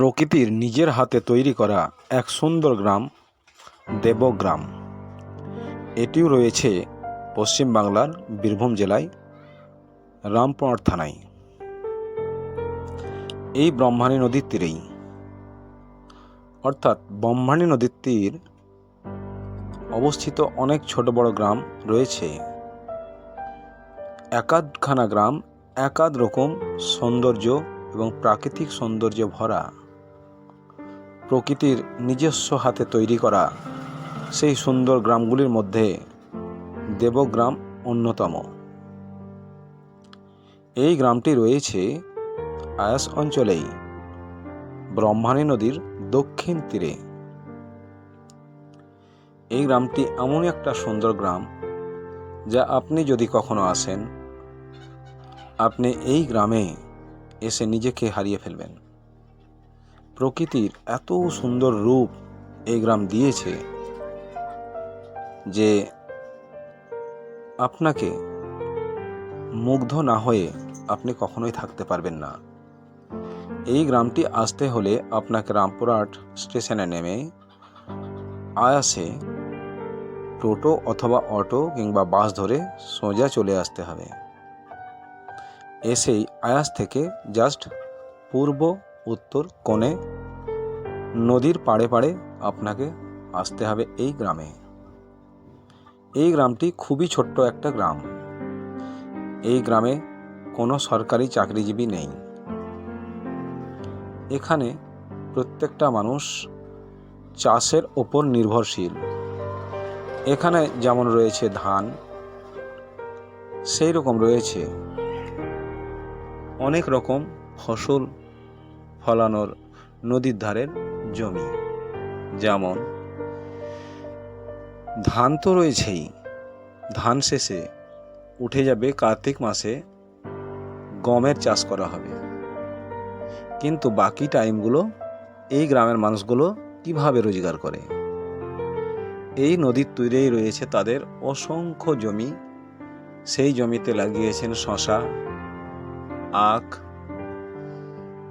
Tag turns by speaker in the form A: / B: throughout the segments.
A: প্রকৃতির নিজের হাতে তৈরি করা এক সুন্দর গ্রাম, দেবগ্রাম। এটিও রয়েছে পশ্চিমবাংলার বীরভূম জেলায়, রামপুরহাট থানায়। এই ব্রহ্মাণী নদীর তীরেই। অর্থাৎ ব্রহ্মাণী নদীর তীর অবস্থিত অনেক ছোট বড় গ্রাম রয়েছে। একাধখানা গ্রাম একাধ রকম সৌন্দর্য এবং প্রাকৃতিক সৌন্দর্যে ভরা। প্রকৃতির নিজস্ব হাতে তৈরি করা সেই সুন্দর গ্রামগুলির মধ্যে দেবগ্রাম অন্যতম। এই গ্রামটি রয়েছে আয়াস অঞ্চলেই, ব্রহ্মাণী নদীর দক্ষিণ তীরে। এই গ্রামটি এমনই একটা সুন্দর গ্রাম যা আপনি যদি কখনো আসেন, আপনি এই গ্রামে এসে নিজেকে হারিয়ে ফেলবেন। প্রকৃতির এত সুন্দর রূপ এই গ্রাম দিয়েছে যে আপনাকে মুগ্ধ না হয়ে আপনি কখনোই থাকতে পারবেন না। এই গ্রামটি আসতে হলে আপনাকে রামপুরহাট স্টেশনে নেমে আয়াসে টোটো অথবা অটো কিংবা বাস ধরে সোজা চলে আসতে হবে। এসেই আয়াস থেকে জাস্ট পূর্ব উত্তর কোণে নদীর পাড়ে পাড়ে আপনাকে আসতে হবে এই গ্রামে। এই গ্রামটি খুবই ছোট্ট একটা গ্রাম। এই গ্রামে কোনো সরকারি চাকরিজীবী নেই। এখানে প্রত্যেকটা মানুষ চাষের ওপর নির্ভরশীল। এখানে যেমন রয়েছে ধান সেই রকম রয়েছে। অনেক রকম ফসল ফলানোর নদীর ধারের জমি। যেমন, ধান তো রয়েছেই, ধান শেষে উঠে যাবে কার্তিক মাসে গমের চাষ করা হবে। কিন্তু বাকি টাইমগুলো এই গ্রামের মানুষগুলো কীভাবে রোজগার করে? এই নদীর তীরেই রয়েছে তাদের অসংখ্য জমি। সেই জমিতে লাগিয়েছেন শশা, আখ,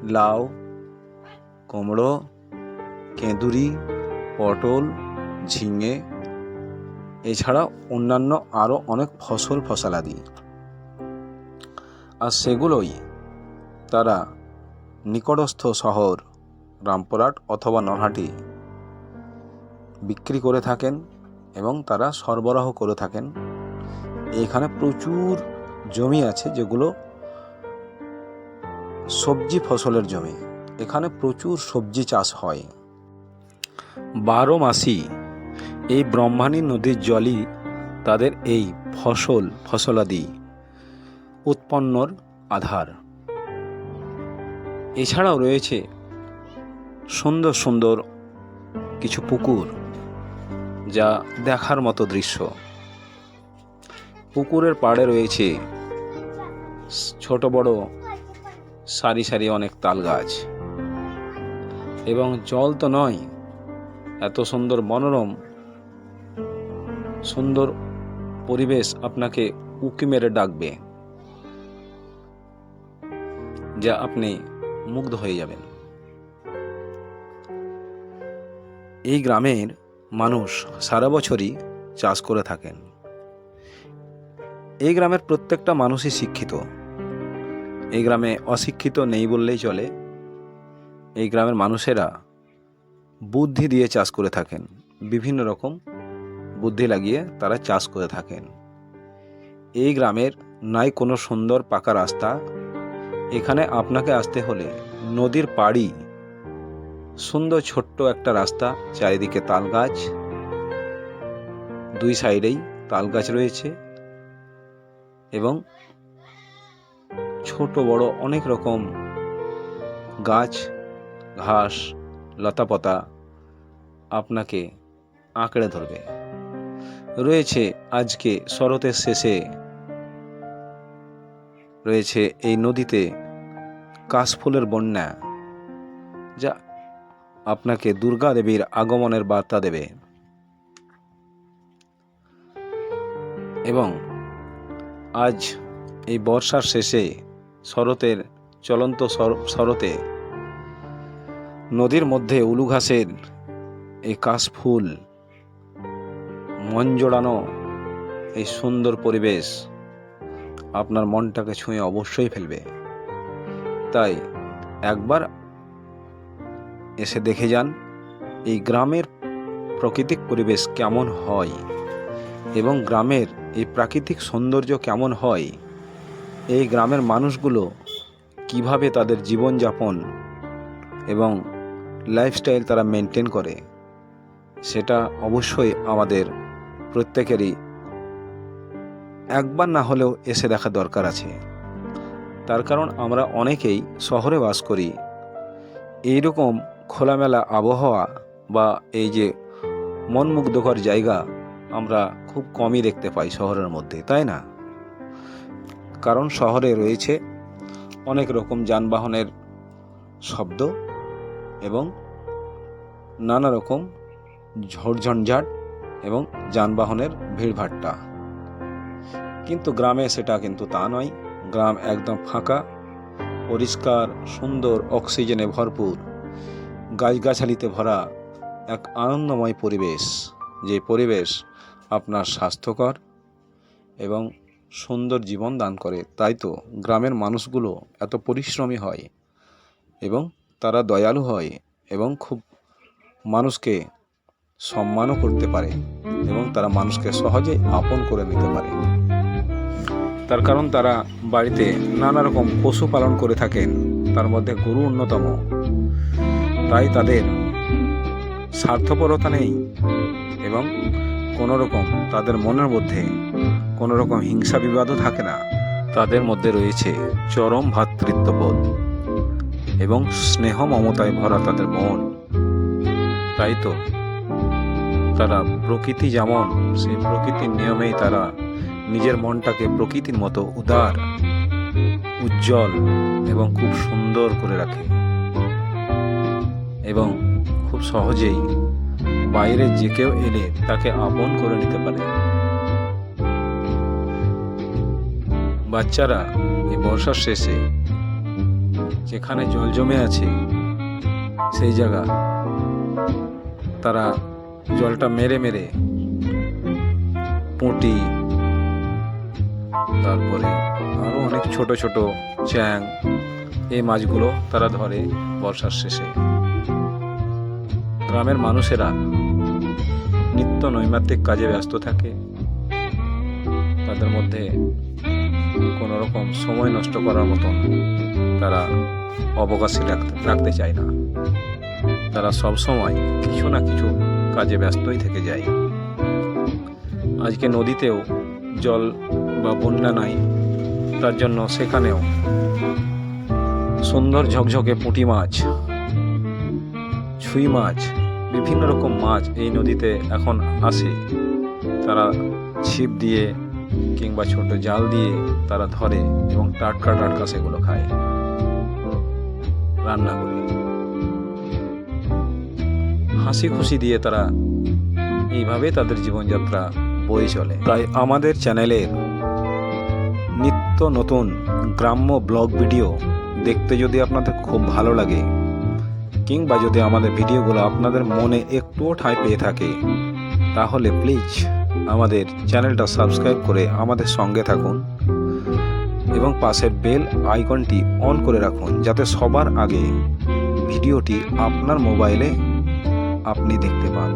A: লাউ কুমড়ো, কেঁদুরি, পটল, ঝিঙে এছাড়া অন্যান্য আরও অনেক ফসল ফসলাদি আর সেগুলোই তারা নিকটস্থ শহর রামপুরহাট অথবা নলহাটি বিক্রি করে থাকেন এবং তারা সরবরাহ করে থাকেন। এখানে প্রচুর জমি আছে যেগুলো সবজি ফসলের জমি। এখানে প্রচুর সবজি চাষ হয়। বারো মাসি এই ব্রহ্মাণী নদীর জলই তাদের এই ফসল, ফসলাদি উৎপন্নর আধার। এছাড়াও রয়েছে সুন্দর সুন্দর কিছু পুকুর যা দেখার মতো দৃশ্য। পুকুরের পাড়ে রয়েছে ছোট বড় সারি সারি অনেক তাল গাছ। এবং জল তো নয়। এত সুন্দর মনোরম, সুন্দর পরিবেশ আপনাকে উকি মেরে ডাকবে, যা আপনি মুগ্ধ হয়ে যাবেন। এই গ্রামের মানুষ সারা বছরই চাষ করে থাকেন। এই গ্রামের প্রত্যেকটা মানুষই শিক্ষিত। এই গ্রামে অশিক্ষিত নেই বললেই চলে। এই গ্রামের মানুষেরা বুদ্ধি দিয়ে চাষ করে থাকেন। বিভিন্ন রকম বুদ্ধি লাগিয়ে তারা চাষ করে থাকেন। এই গ্রামের নাই কোনো সুন্দর পাকা রাস্তা। এখানে আপনাকে আসতে হলে নদীর পাড়ি, সুন্দর ছোট্ট একটা রাস্তা, চারিদিকে তাল গাছ দুই সাইডেই তাল গাছ রয়েছে এবং ছোট বড় অনেক রকম গাছ ঘাস, লতাপাতা আপনাকে আঁকড়ে ধরবে। রয়েছে আজকে শরতের শেষে, রয়েছে এই নদীতে কাশফুলের বন্যা, যা আপনাকে দুর্গা দেবীর আগমনের বার্তা দেবে। এবং আজ এই বর্ষার শেষে শরতের চলন্ত শর- শরতে নদীর মধ্যে উলু ঘাসের এই কাশফুল মন জোড়ানো এই সুন্দর পরিবেশ আপনার মনটাকে ছুঁয়ে অবশ্যই ফেলবে। তাই একবার এসে দেখে যান এই গ্রামের প্রাকৃতিক পরিবেশ কেমন হয় এবং গ্রামের এই প্রাকৃতিক সৌন্দর্য কেমন হয়, এই গ্রামের মানুষগুলো কীভাবে তাদের জীবনযাপন এবং লাইফস্টাইল তারা মেনটেন করে, সেটা অবশ্যই আমাদের প্রত্যেকেরই একবার না হলেও এসে দেখা দরকার আছে। তার কারণ আমরা অনেকেই শহরে বাস করি। এইরকম খোলামেলা আবহাওয়া বা এই যে মনমুগ্ধকর জায়গা আমরা খুব কমই দেখতে পাই শহরের মধ্যে, তাই না? কারণ শহরে রয়েছে অনেক রকম যানবাহনের শব্দ নানা রকম ঝড়ঝঞ্ঝাট এবং যানবাহনের ভিড়ভাট্টা। কিন্তু গ্রামে সেটা কিন্তু তা নয়। গ্রাম একদম ফাঁকা, পরিষ্কার, সুন্দর, অক্সিজেনে ভরপুর, গাছগাছালিতে ভরা এক আনন্দময় পরিবেশ, যে পরিবেশ আপনার স্বাস্থ্যকর এবং সুন্দর জীবন দান করে। তাই তো গ্রামের মানুষগুলো এত পরিশ্রমী হয় এবং তারা দয়ালু হয় এবং খুব মানুষকে সম্মানও করতে পারে এবং তারা মানুষকে সহজে আপন করে নিতে পারে। তার কারণ তারা বাড়িতে নানা রকম পশু পালন করে থাকেন, তার মধ্যে গরু অন্যতম। তাই তাদের স্বার্থপরতা নেই এবং কোনো রকম তাদের মনের মধ্যে কোনো রকম হিংসা বিবাদও থাকে না। তাদের মধ্যে রয়েছে চরম ভ্রাতৃত্ববোধ এবং স্নেহ মমতায় ভরা তাদের মন। তাই তো? তারা প্রকৃতি যেমন, সেই প্রকৃতির নিয়মেই তারা নিজের মনটাকে প্রকৃতির মতো উদার, উজ্জ্বল এবং খুব সুন্দর করে রাখে। এবং খুব সহজেই বাইরে যে কেউ এলে তাকে আপন করে নিতে পারে। বাচ্চারা এই বর্ষার শেষে যেখানে জল জমে আছে, সেই জায়গা। তারা জলটা মেরে মেরে পুঁটি, তারপরে আরও অনেক ছোট ছোট চ্যাং, এই মাছগুলো তারা ধরে বর্ষার শেষে। গ্রামের মানুষেরা নিত্য নৈমিত্তিক কাজে ব্যস্ত থাকে। তাদের মধ্যে কোনো রকম সময় নষ্ট করার মতন তারা অবকাশে রাখতে চায় না। তারা সব সময় কিছু না কিছু কাজে ব্যস্তই থেকে যায়। আজকে নদীতেও জল বা বন্যা নাই, তার জন্য সেখানেও সুন্দর ঝকঝকে পুঁটি মাছ, ছুঁই মাছ, বিভিন্ন রকম মাছ এই নদীতে এখন আসে। তারা ছিপ দিয়ে কিংবা ছোট জাল দিয়ে তারা ধরে এবং টাটকা টাটকা সেগুলো খায়। রান্না করে। হাসি খুশি দিয়ে তারা এইভাবে তাদের জীবনযাত্রা বয়ে চলে। তাই আমাদের চ্যানেলের নিত্য নতুন গ্রাম্য ব্লগ ভিডিও দেখতে যদি আপনাদের খুব ভালো লাগে, কিংবা যদি আমাদের ভিডিওগুলো আপনাদের মনে একটুও ঠাঁই পেয়ে থাকে, তাহলে প্লিজ আমাদের চ্যানেলটা সাবস্ক্রাইব করে আমাদের সঙ্গে থাকুন। এবং পাশের বেল আইকনটি অন করে রাখুন যাতে সবার আগে ভিডিওটি আপনার মোবাইলে আপনি দেখতে পান।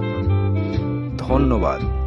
A: ধন্যবাদ।